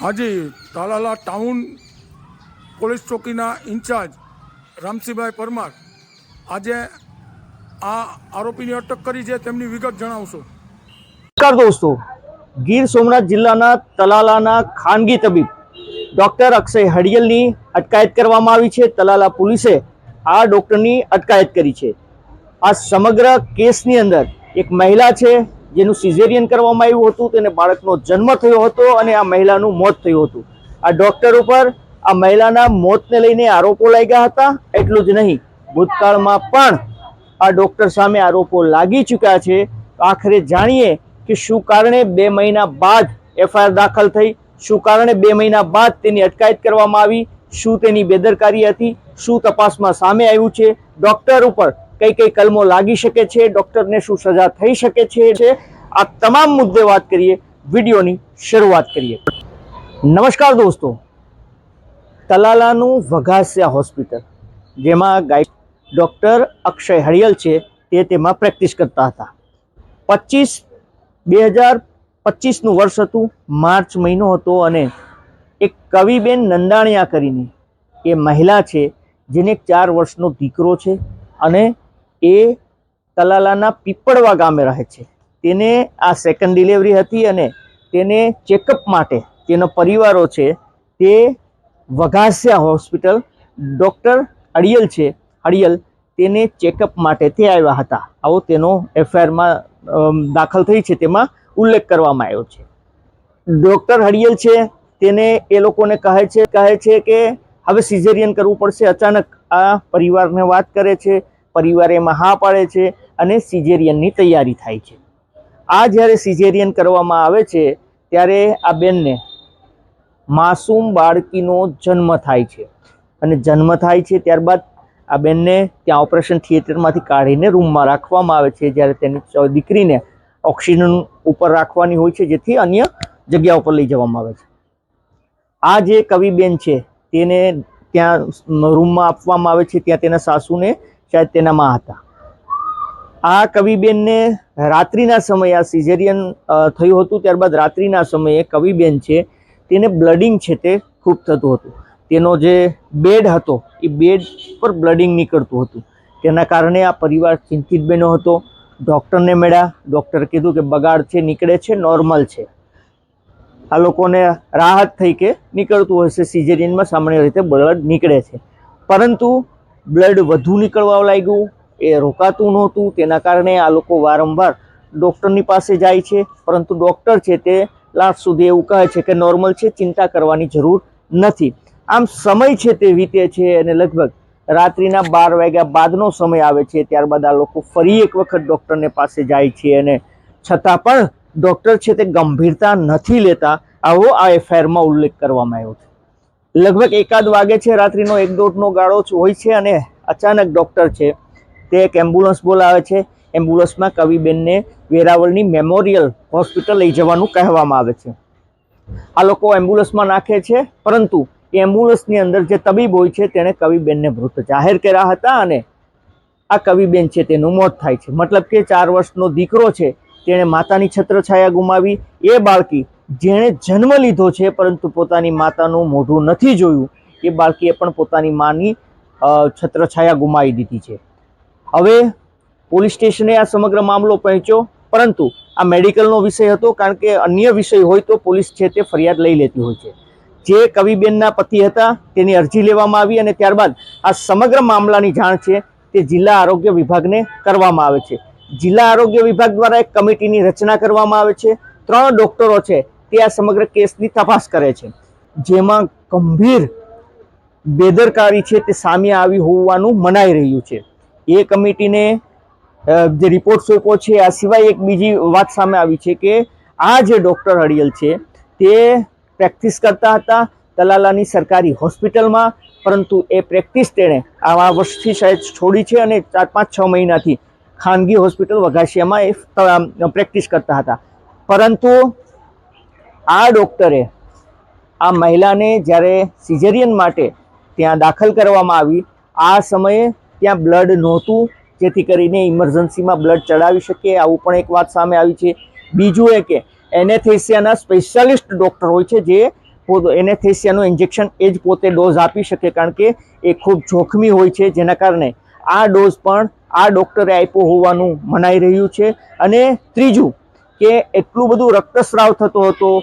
હાજી Talala town police ચોકીના in charge Ramsinhbhai Parmar આજે આ આરોપીની અટક કરી છે તેમની વિગત જણાવશો. નમસ્કાર દોસ્તો. ગીર સોમનાથ જિલ્લાના તલાલાના ખાનગી તબીબ ડોક્ટર અક્ષય હડિયલની અટકાયત કરવામાં આવી છે. તલાલા પોલીસે આ ડૉક્ટરની અટકાયત કરી છે. આ સમગ્ર કેસની અંદર એક મહિલા છે. જેનું સિઝેરિયન કરવામાં આવ્યું હતું, તેને બાળકનો જન્મ થયો હતો અને આ મહિલાનું મોત થયું હતું. આ ડોક્ટર ઉપર આ મહિલાના મોતને લઈને આરોપો લાગ્યા હતા, એટલું જ નહીં, ભૂતકાળમાં પણ આ ડોક્ટર સામે આરોપો લાગી ચૂક્યા છે. આખરે જાણીએ કે શું કારણે બે મહિના બાદ એફઆઈઆર દાખલ થઈ, શું કારણે બે મહિના બાદ તેની અટકાયત કરવામાં આવી, શું તેની બેદરકારી હતી, શું તપાસમાં સામે આવ્યું છે. ડોક્ટર ઉપર કઈ કઈ કલમો લાગી શકે છે, ડોક્ટરને શું સજા થઈ શકે છે આ તમામ મુદ્દે વાત કરીએ, વિડીયોની શરૂઆત કરીએ. નમસ્કાર દોસ્તો. તલાલાનું વઘાસિયા હોસ્પિટલ, જેમાં ગાય ડૉક્ટર અક્ષય હરિયલ છે, તે તેમાં પ્રેક્ટિસ કરતા હતા. પચીસ, બે હજાર પચીસનું વર્ષ હતું, માર્ચ મહિનો હતો અને એક કવિબેન નંદાણિયા કરીને એ મહિલા છે, જેને ચાર વર્ષનો દીકરો છે અને એ તલાલાના પીપળવા ગામે રહે છે. તેને આ સેકન્ડ ડિલિવરી હતી અને તેને ચેકઅપ માટે તેનો પરિવારો છે તે વઘાસિયા હોસ્પિટલ ડૉક્ટર અડિયલ છે. અડિયલ તેને ચેકઅપ માટે તે આવ્યા હતા. આવો તેનો એફઆઈઆરમાં દાખલ થઈ છે તેમાં ઉલ્લેખ કરવામાં આવ્યો છે. ડૉક્ટર હડિયલ છે તેને એ લોકોને કહે છે કહે છે કે હવે સિઝેરિયન કરવું પડશે. અચાનક આ પરિવારને વાત કરે છે. પરિવાર એમાં હા પાડે છે અને સિઝેરિયનની તૈયારી થાય છે. આ જ્યારે સિઝેરિયન કરવામાં આવે છે, ત્યારે આ બેનને માસૂમ બાળકીનો જન્મ થાય છે. અને જન્મ થાય છે ત્યારબાદ આ બેનને ત્યાં ઓપરેશન થિયેટરમાંથી કાઢીને રૂમમાં રાખવામાં આવે છે, જ્યારે તેની દીકરીને ઓક્સિજન ઉપર રાખવાની હોય છે, જેથી અન્ય જગ્યા ઉપર લઈ જવામાં આવે છે. આ જે કવિબેન છે, તેને ત્યાં રૂમમાં આપવામાં આવે છે, ત્યાં તેના સાસુને શાયદ તેના માં હતા. આ કવિબેનને રાત્રિના સમયે, આ સિઝેરિયન થયું હતું, ત્યારબાદ રાત્રિના સમયે કવિબેન છે, તેને બ્લડિંગ છે તે ખૂબ થતું હતું. તેનો જે બેડ હતો, એ બેડ પર બ્લડિંગ નીકળતું હતું. તેના કારણે આ પરિવાર ચિંતિત બન્યો હતો. ડૉક્ટરને મળ્યા. ડૉક્ટરે કીધું કે, બગાડ છે, નીકળે છે નોર્મલ છે. આ લોકોને રાહત થઈ કે નીકળતું હશે. સિઝેરિયનમાં સામાન્ય રીતે બ્લડ નીકળે છે. પરંતુ બ્લડ વધુ નીકળવા લાગ્યું, એ રોકાતું નહોતું, તેના કારણે આ લોકો વારંવાર ડૉક્ટરની પાસે જાય છે, પરંતુ ડૉક્ટર છે તે લાસ્ટ સુધી એવું કહે છે કે નોર્મલ છે, ચિંતા કરવાની જરૂર નથી. આમ સમય છે તે વીતે છે અને લગભગ રાત્રિના બાર વાગ્યા બાદનો સમય આવે છે, ત્યારબાદ આ લોકો ફરી એક વખત ડૉક્ટરને પાસે જાય છે અને છતાં પણ ડૉક્ટર છે તે ગંભીરતા નથી લેતા. આવો આ એફઆઈઆરમાં ઉલ્લેખ કરવામાં આવ્યો છે. લગભગ એકાદ વાગે છે, રાત્રિનો એક દોઢનો ગાળો હોય છે અને અચાનક ડૉક્ટર છે. તે એક એમ્બ્યુલન્સ બોલાવે છે. એમ્બ્યુલન્સમાં કવિબેનને વેરાવળની મેમોરિયલ હોસ્પિટલ લઈ જવાનું કહેવામાં આવે છે. આ લોકો એમ્બ્યુલન્સમાં નાખે છે, પરંતુ એ એમ્બ્યુલન્સની અંદર જે તબીબ હોય છે, તેણે કવિબેનને મૃત જાહેર કર્યા હતા અને આ કવિબેન છે, તેનું મોત થાય છે. મતલબ કે ચાર વર્ષનો દીકરો છે, તેણે માતાની છત્રછાયા ગુમાવી. એ બાળકી જેણે જન્મ લીધો છે, પરંતુ પોતાની માતાનું મોઢું નથી જોયું, એ બાળકીએ પણ પોતાની માની છત્રછાયા ગુમાવી દીધી છે. હવે પોલીસ સ્ટેશને આ સમગ્ર મામલો પહોંચ્યો, પરંતુ આ મેડિકલનો વિષય હતો, કારણ કે અન્ય વિષય હોય તો પોલીસ છે તે ફરિયાદ લઈ લેતી હોય છે. જે કવિબેનના પતિ હતા, તેની અરજી લેવામાં આવી અને ત્યારબાદ આ સમગ્ર મામલાની જાણ છે તે જિલ્લા આરોગ્ય વિભાગને કરવામાં આવે છે. જિલ્લા આરોગ્ય વિભાગ દ્વારા એક કમિટીની રચના કરવામાં આવે છે. ત્રણ ડોક્ટરો છે તે આ સમગ્ર કેસની તપાસ કરે છે. જેમાં ગંભીર બેદરકારી છે તે સામે આવી હોવાનું મનાઈ રહ્યું છે. એ કમિટીને જે રિપોર્ટ સોંપ્યો છે, આ સિવાય એક બીજી વાત સામે આવી છે કે આ જે ડૉક્ટર હડિયલ છે, તે પ્રેક્ટિસ કરતા હતા તલાલાની સરકારી હોસ્પિટલમાં, પરંતુ એ પ્રેક્ટિસ તેણે આવા વર્ષથી શાયદ છોડી છે અને ચાર પાંચ છ મહિનાથી ખાનગી હોસ્પિટલ વઘાસિયામાં એ પ્રેક્ટિસ કરતા હતા. પરંતુ આ ડૉક્ટરે આ મહિલાને જ્યારે સિઝેરિયન માટે ત્યાં દાખલ કરવામાં આવી, આ સમયે ત્યાં બ્લડ નહોતું, જેથી કરીને ઇમરજન્સીમાં બ્લડ ચડાવી શકે આવું પણ એક વાત સામે આવી છે. બીજું એ કે એનેથેસિયાના સ્પેશિયાલિસ્ટ ડૉક્ટર હોય છે જે એનેથેસિયાનું ઇન્જેક્શન એ જ પોતે ડોઝ આપી શકે, કારણ કે એ ખૂબ જોખમી હોય છે. જેના કારણે આ ડોઝ પણ આ ડૉક્ટરે આપ્યો હોવાનું મનાઈ રહ્યું છે. અને ત્રીજું કે એટલું બધું રક્તસ્રાવ થતો હતો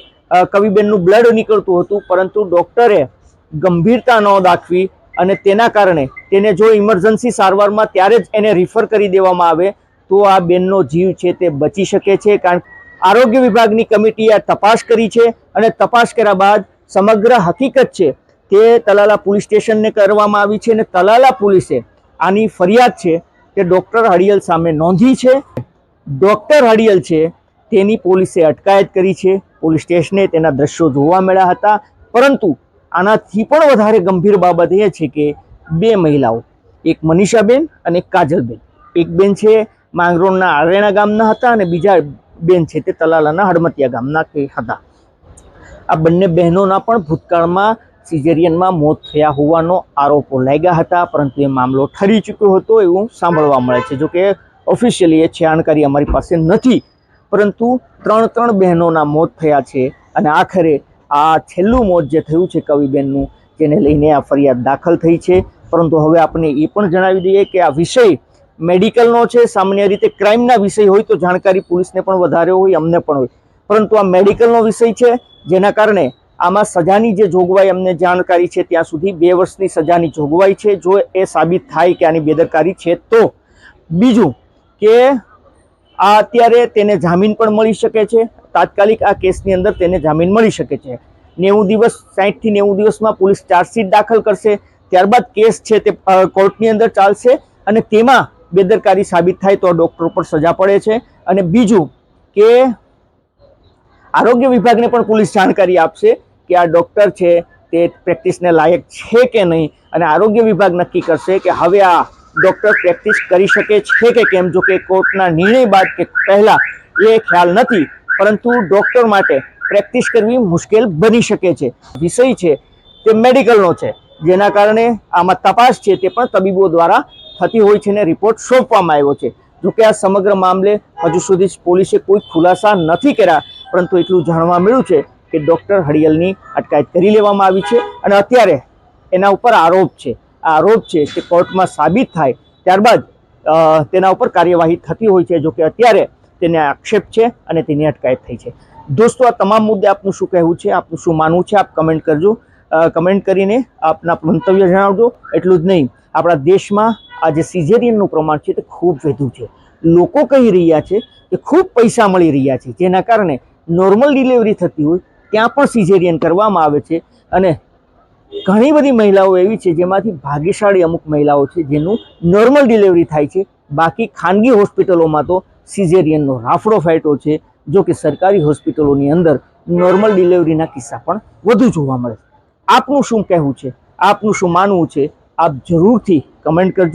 કવિબેનનું બ્લડ નીકળતું હતું, પરંતુ ડૉક્ટરે ગંભીરતા ન દાખવી અને તેના કારણે તેને જો ઇમરજન્સી સારવારમાં ત્યારે જ એને રિફર કરી દેવામાં આવે, તો આ બેનનો જીવ છે તે બચી શકે છે, કારણ આરોગ્ય વિભાગની કમિટીએ તપાસ કરી છે અને તપાસ કર્યા બાદ સમગ્ર હકીકત છે તે તલાલા પોલીસ સ્ટેશનને કરવામાં આવી છે અને તલાલા પોલીસે આની ફરિયાદ છે તે ડૉક્ટર હડિયલ સામે નોંધી છે. ડૉક્ટર હડિયલ છે તેની પોલીસે અટકાયત કરી છે. પોલીસ સ્ટેશને તેના દ્રશ્યો જોવા મળ્યા હતા. પરંતુ આનાથી પણ વધારે ગંભીર બાબત એ છે કે બે મહિલાઓ, એક મનીષાબેન અને એક કાજલબેન. એક બેન છે માંગરોળના આરેણા ગામના હતા અને બીજા બેન છે તે તલાલાના હડમતિયા ગામના કે હતા. આ બંને બહેનોના પણ ભૂતકાળમાં સિઝેરિયનમાં મોત થયા હોવાનો આરોપો લાગ્યા હતા, પરંતુ એ મામલો ઠરી ચૂક્યો હતો એવું સાંભળવા મળે છે. જોકે ઓફિશિયલી એ જાણકારી અમારી પાસે નથી. પરંતુ ત્રણ ત્રણ બહેનોના મોત થયા છે અને આખરે આ છેલ્લું મોત જે થયું છે કવિબેનનું, જેને લઈને આ ફરિયાદ દાખલ થઈ છે. પરંતુ હવે આપણે એ પણ જણાવી દઈએ કે આ વિષય મેડિકલનો છે. સામાન્ય રીતે ક્રાઇમના વિષય હોય તો જાણકારી પોલીસને પણ વધારે હોય, અમને પણ હોય. પરંતુ આ મેડિકલનો વિષય છે, જેના કારણે આમાં સજાની જે જોગવાઈ અમને જાણકારી છે, ત્યાં સુધી બે વર્ષની સજાની જોગવાઈ છે. જો એ સાબિત થાય કે આની બેદરકારી છે તો બીજું કે આ અત્યારે તેને જામીન પણ મળી શકે છે. તાત્કાલિક આ કેસની અંદર તેને જામીન મળી શકે છે. નેવું દિવસ, સાહીઠથી નેવું દિવસમાં પોલીસ ચાર્જશીટ દાખલ કરશે. ત્યારબાદ કેસ છે તે કોર્ટની અંદર ચાલશે અને તેમાં બેદરકારી સાબિત થાય તો ડૉક્ટર પર સજા પડે છે. અને બીજું કે આરોગ્ય વિભાગને પણ પોલીસ જાણકારી આપશે કે આ ડૉક્ટર છે તે પ્રેક્ટિસને લાયક છે કે નહીં અને આરોગ્ય વિભાગ નક્કી કરશે કે હવે આ ડૉક્ટર પ્રેક્ટિસ કરી શકે છે કે કેમ? જો કે કોર્ટના નિર્ણય બાદ કે પહેલાં એ ખ્યાલ નથી, પરંતુ ડૉક્ટર માટે પ્રેક્ટિસ કરવી મુશ્કેલ બની શકે છે. વિષય છે તે મેડિકલનો છે. જેના કારણે આમાં તપાસ છે તે પણ તબીબો દ્વારા થતી હોય છે અને રિપોર્ટ સોંપવામાં આવ્યો છે. જોકે આ સમગ્ર મામલે હજુ સુધી પોલીસે કોઈ ખુલાસા નથી કર્યા, પરંતુ એટલું જાણવા મળ્યું છે કે ડૉક્ટર હડિયલની અટકાયત કરી લેવામાં આવી છે અને અત્યારે એના ઉપર આરોપ છે. આરોપ છે તે કોર્ટમાં સાબિત થાય ત્યારબાદ તેના ઉપર કાર્યવાહી થતી હોય છે જોકે અત્યારે તેને આક્ષેપ છે અને તેની અટકાયત થઈ છે. દોસ્તો, આ તમામ મુદ્દે આપનું શું કહેવું છે? આપનું શું માનવું છે? આપ કમેન્ટ કરજો. કમેન્ટ કરીને આપના મંતવ્ય જણાવજો. એટલું જ નહીં, આપણા દેશમાં આ જે સિઝેરિયનનું પ્રમાણ છે તે ખૂબ વધ્યું છે. લોકો કહી રહ્યા છે કે ખૂબ પૈસા મળી રહ્યા છે, જેના કારણે નોર્મલ ડિલિવરી થતી હોય, ત્યાં પણ સિઝેરિયન કરવામાં આવે છે અને ઘણી બધી મહિલાઓ એવી છે જેમાંથી ભાગ્યશાળી અમુક મહિલાઓ છે જેનું નોર્મલ ડિલિવરી થાય છે. બાકી ખાનગી હોસ્પિટલોમાં તો સિઝેરિયનનો રાફડો ફાયટો છે, જો કે સરકારી હોસ્પિટલોની અંદર નોર્મલ ડિલિવરીના કિસ્સા પણ વધુ જોવા મળે આપનું શું કહેવું છે? આપનું શું માનવું છે? આપ જરૂરથી કમેન્ટ કરજો.